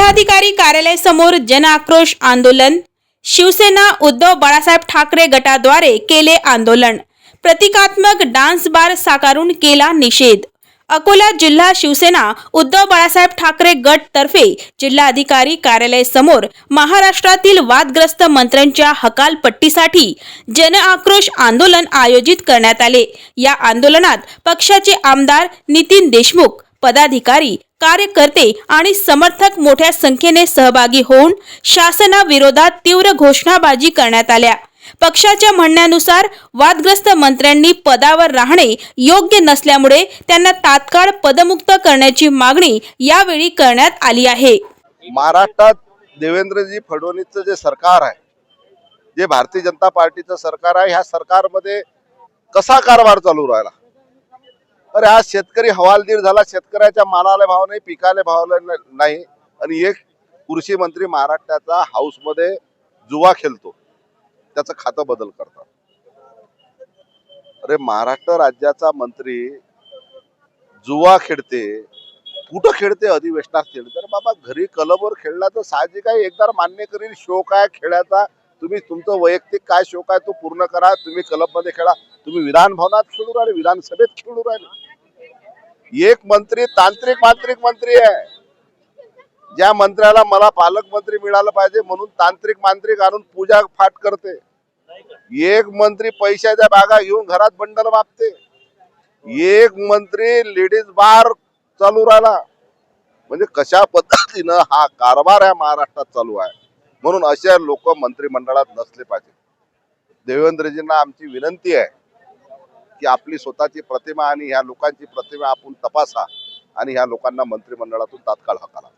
जिल्हाधिकारी कार्यालय समोर जन आक्रोश आंदोलन. शिवसेना उद्धव बाळासाहेब ठाकरे गटाद्वारे केले आंदोलन. प्रतिकात्मक डान्स बार साकारून केला निषेध. अकोला जिल्हा शिवसेना उद्धव बाळासाहेब ठाकरे गट तर्फे जिल्हाधिकारी कार्यालय समोर महाराष्ट्रातील वादग्रस्त मंत्र्यांच्या हकालपट्टीसाठी जन आक्रोश आंदोलन आयोजित करण्यात आले. या आंदोलनात पक्षाचे आमदार नितीन देशमुख पदाधिकारी कार्यकर्ते आणि समर्थक मोठ्या संख्येने सहभागी होऊन शासनाविरोधात तीव्र घोषणाबाजी करण्यात आल्या. पक्षाच्या म्हणण्यानुसार वादग्रस्त मंत्र्यांनी पदावर राहणे योग्य नसल्यामुळे त्यांना तात्काळ पदमुक्त करण्याची मागणी यावेळी करण्यात आली आहे. महाराष्ट्रात देवेंद्रजी फडणवीसचं जे सरकार आहे जे भारतीय जनता पार्टीचं सरकार आहे ह्या सरकारमध्ये कसा कारभार चालू राहिला? अरे आज शेतकरी हवालदीर झाला. शेतकऱ्याच्या मालाला भाव नाही पिकाला भाव नाही आणि एक कृषी मंत्री महाराष्ट्राचा हाऊसमध्ये जुवा खेळतो. त्याचं खातं बदल करतात. अरे महाराष्ट्र राज्याचा मंत्री जुवा खेळते. कुठं खेळते अधिवेशनात खेळते? अरे बाबा घरी क्लबवर खेळला तर साहजिक आहे. एकदा मान्य करील शोक आहे खेळाचा तुम्ही तुमचं वैयक्तिक काय शोक आहे तो पूर्ण करा. तुम्ही क्लबमध्ये खेळा. तुम्ही विधान भवनात खेळू राहिले विधानसभेत खेळू राहिले. एक मंत्री तांत्रिक मांत्रिक मंत्री आहे. ज्या मंत्र्याला मला पालकमंत्री मिळालं पाहिजे म्हणून तांत्रिक मांत्रिक आणून पूजा फाट करते. एक मंत्री पैशाच्या बागा घेऊन घरात बंडल मापते. एक मंत्री लेडीज बार चालू राहिला. म्हणजे कशा पद्धतीनं हा कारभार या महाराष्ट्रात चालू आहे? म्हणून अशा लोक मंत्रिमंडळात नसले पाहिजे. देवेंद्रजींना आमची विनंती आहे की आपली स्वतःची प्रतिमा आणि ह्या लोकांची प्रतिमा आपण तपासा आणि ह्या लोकांना मंत्रिमंडळातून तात्काळ हकाला